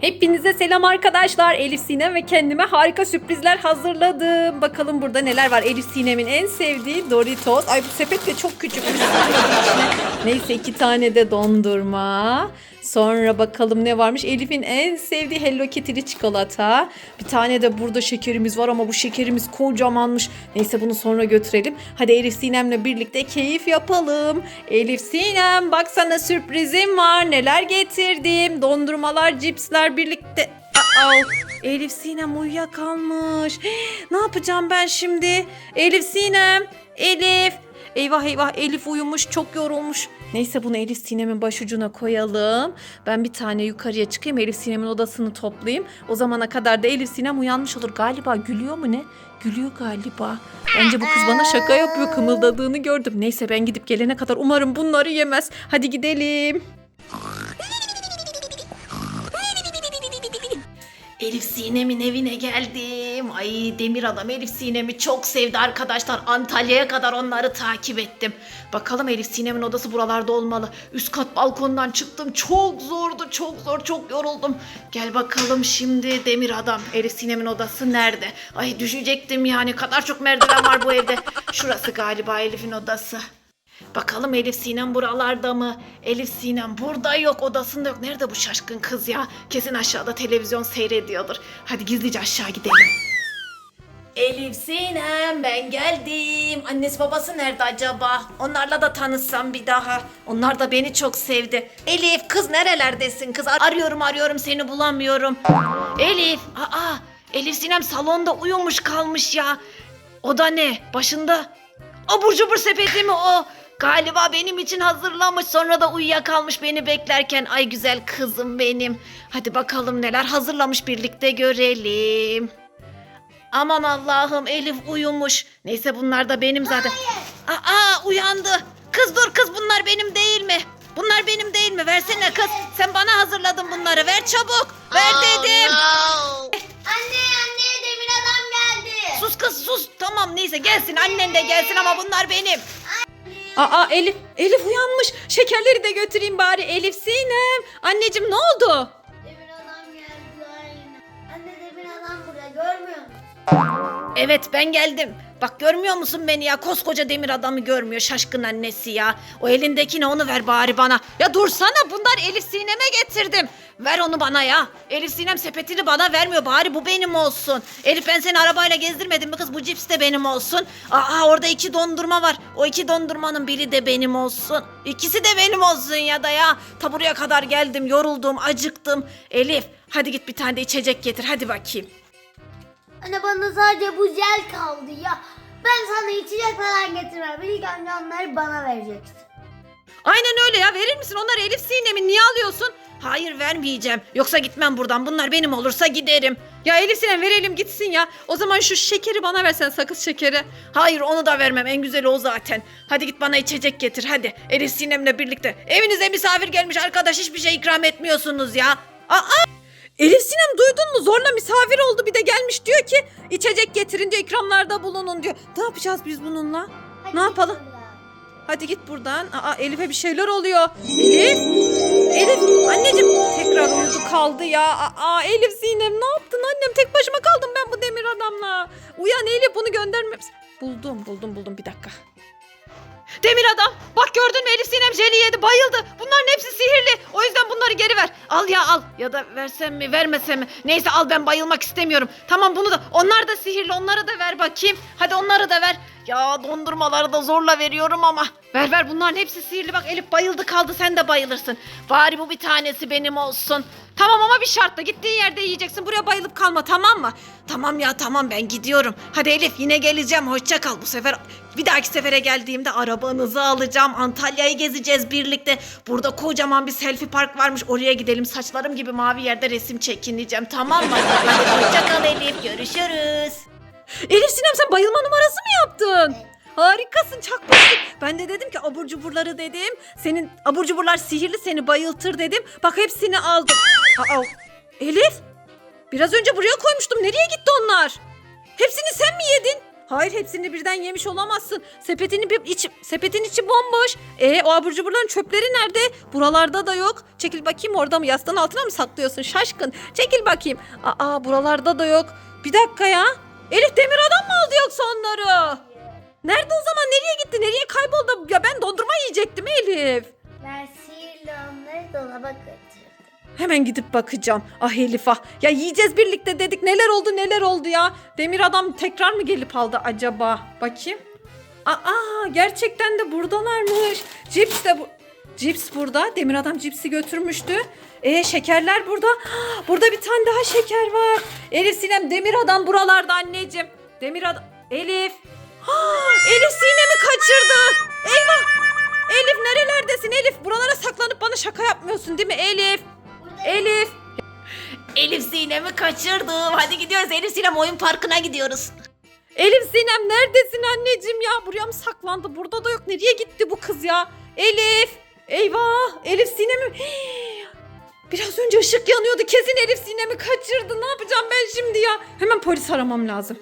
Hepinize selam arkadaşlar. Elif Sinem ve kendime harika sürprizler hazırladım. Bakalım burada neler var. Elif Sinem'in en sevdiği Doritos. Ay bu sepet de çok küçük. Neyse iki tane de dondurma. Sonra bakalım ne varmış. Elif'in en sevdiği Hello Kitty'li çikolata. Bir tane de burada şekerimiz var ama bu şekerimiz kocamanmış. Neyse bunu sonra götürelim. Hadi Elif Sinem'le birlikte keyif yapalım. Elif Sinem bak sana sürprizim var. Neler getirdim. Dondurmalar, cipsler birlikte. Aa, Elif Sinem uyuyakalmış. Ne yapacağım ben şimdi? Elif Sinem, Elif. Eyvah eyvah Elif uyumuş çok yorulmuş. Neyse bunu Elif Sinem'in başucuna koyalım. Ben bir tane yukarıya çıkayım Elif Sinem'in odasını toplayayım. O zamana kadar da Elif Sinem uyanmış olur. Galiba gülüyor mu ne? Gülüyor galiba. Bence bu kız bana şaka yapıyor kımıldadığını gördüm. Neyse ben gidip gelene kadar umarım bunları yemez. Hadi gidelim. Elif Sinem'in evine geldim. Ay Demir Adam Elif Sinem'i çok sevdi arkadaşlar. Antalya'ya kadar onları takip ettim. Bakalım Elif Sinem'in odası buralarda olmalı. Üst kat balkondan çıktım. Çok zordu, çok zor, çok yoruldum. Gel bakalım şimdi Demir Adam. Elif Sinem'in odası nerede? Ay düşecektim yani. Kadar çok merdiven var bu evde. Şurası galiba Elif'in odası. Bakalım Elif Sinem buralarda mı? Elif Sinem burada yok odasında yok. Nerede bu şaşkın kız ya? Kesin aşağıda televizyon seyrediyordur. Hadi gizlice aşağı gidelim. Elif Sinem ben geldim. Annesi babası nerede acaba? Onlarla da tanışsam bir daha. Onlar da beni çok sevdi. Elif kız nerelerdesin kız? Arıyorum arıyorum seni bulamıyorum. Elif aa Elif Sinem salonda uyumuş kalmış ya. O da ne? Başında Abur cubur sepeti mi o? Galiba benim için hazırlamış sonra da uyuyakalmış beni beklerken. Ay güzel kızım benim. Hadi bakalım neler hazırlamış birlikte görelim. Aman Allah'ım Elif uyumuş. Neyse bunlar da benim zaten. Aa uyandı. Kız dur kız bunlar benim değil mi? Bunlar benim değil mi? Versene kız. Sen bana hazırladın bunları. Ver çabuk. Ver dedim. Neyse gelsin annen de gelsin ama bunlar benim. Aa Elif, Elif uyanmış. Şekerleri de götüreyim bari Elif Sinem. Anneciğim ne oldu? Demir adam geldi aynı. Anne demir adam burada görmüyor musun? Evet ben geldim. Bak görmüyor musun beni ya? Koskoca demir adamı görmüyor şaşkın annesi ya. O elindekini onu ver bari bana. Ya dursana bunlar Elif Sinem'e getirdim. Ver onu bana ya. Elif Sinem sepetini bana vermiyor. Bari bu benim olsun. Elif ben seni arabayla gezdirmedim mi kız? Bu cips de benim olsun. Aa orada iki dondurma var. O iki dondurmanın biri de benim olsun. İkisi de benim olsun ya da ya. Ta buraya kadar geldim, yoruldum, acıktım. Elif hadi git bir tane de içecek getir. Hadi bakayım. Anne bana sadece bu jel kaldı ya. Ben sana içecek falan getirmem. İlk önce onları bana vereceksin. Aynen öyle ya verir misin onları Elif Sinem'in niye alıyorsun? Hayır vermeyeceğim. Yoksa gitmem buradan. Bunlar benim olursa giderim. Ya Elif Sinem verelim gitsin ya. O zaman şu şekeri bana versen sakız şekeri. Hayır onu da vermem. En güzeli o zaten. Hadi git bana içecek getir hadi. Elif Sinem'le birlikte. Evinize misafir gelmiş arkadaş hiçbir şey ikram etmiyorsunuz ya. Aa! Elif Sinem duydun mu? Zorla misafir oldu bir de gelmiş diyor ki içecek getirin diyor ikramlarda bulunun diyor. Ne yapacağız biz bununla? Hadi Ne yapalım? Hadi git buradan. Aa Elif'e bir şeyler oluyor. Elif! Elif anneciğim tekrar uyudu kaldı ya. Aa Elif Sinem ne yaptın annem? Tek başıma kaldım ben bu demir adamla. Uyan Elif bunu gönderme. Buldum buldum buldum bir dakika. Demir adam bak gördün mü Elif Sinem jeli yedi bayıldı. Bunların hepsi sihirli. O yüzden bunları geri ver. Al ya al. Ya da versem mi vermesem mi? Neyse al ben bayılmak istemiyorum. Tamam bunu da onlar da sihirli onları da ver bakayım. Hadi onları da ver. Ya dondurmaları da zorla veriyorum ama. Ver ver bunların hepsi sihirli. Bak Elif bayıldı kaldı sen de bayılırsın. Bari bu bir tanesi benim olsun. Tamam ama bir şartla gittiğin yerde yiyeceksin. Buraya bayılıp kalma tamam mı? Tamam ya tamam ben gidiyorum. Hadi Elif yine geleceğim. Hoşça kal. Bu sefer bir dahaki sefere geldiğimde arabanızı alacağım. Antalya'yı gezeceğiz birlikte. Burada kocaman bir selfie park varmış. Oraya gidelim. Saçlarım gibi mavi yerde resim çekineceğim. Tamam mı? Hadi hoşça kal Elif. Görüşürüz. Elif Sinem sen bayılma numarası mı yaptın? Harikasın çakmışsın. Ben de dedim ki abur cuburları dedim. Senin abur cuburlar sihirli seni bayıltır dedim. Bak hepsini aldım. Aa, Elif biraz önce buraya koymuştum. Nereye gitti onlar? Hepsini sen mi yedin? Hayır hepsini birden yemiş olamazsın. Sepetini bir içi, sepetin içi bomboş. E o abur cuburların çöpleri nerede? Buralarda da yok. Çekil bakayım orada mı? Yastığın altına mı saklıyorsun şaşkın? Çekil bakayım. Aa buralarda da yok. Bir dakika ya. Elif demir adam mı aldı yoksa onları? Nerede o zaman? Nereye gitti? Nereye kayboldu? Ya ben dondurma yiyecektim Elif. Ben sihirle onları dolaba götürdüm. Hemen gidip bakacağım. Ah Elif ah. Ya yiyeceğiz birlikte dedik. Neler oldu neler oldu ya. Demir adam tekrar mı gelip aldı acaba? Bakayım. Aa gerçekten de buradalarmış. Cips de bu. Cips burada. Demir adam cipsi götürmüştü. E şekerler burada. Burada bir tane daha şeker var. Elif Sinem Demir adam buralarda anneciğim. Demir adam. Elif. Elif Sinem'i kaçırdı. Eyvah. Elif nerelerdesin Elif? Buralara saklanıp bana şaka yapmıyorsun değil mi Elif? Elif. Elif Sinem'i kaçırdım. Hadi gidiyoruz Elif Sinem oyun parkına gidiyoruz. Elif Sinem neredesin anneciğim ya? Buraya mı saklandı? Burada da yok. Nereye gitti bu kız ya? Elif. Eyvah. Elif Sinem'i... Biraz önce ışık yanıyordu. Kesin Elif Sinem'i kaçırdı. Ne yapacağım ben şimdi ya? Hemen polis aramam lazım.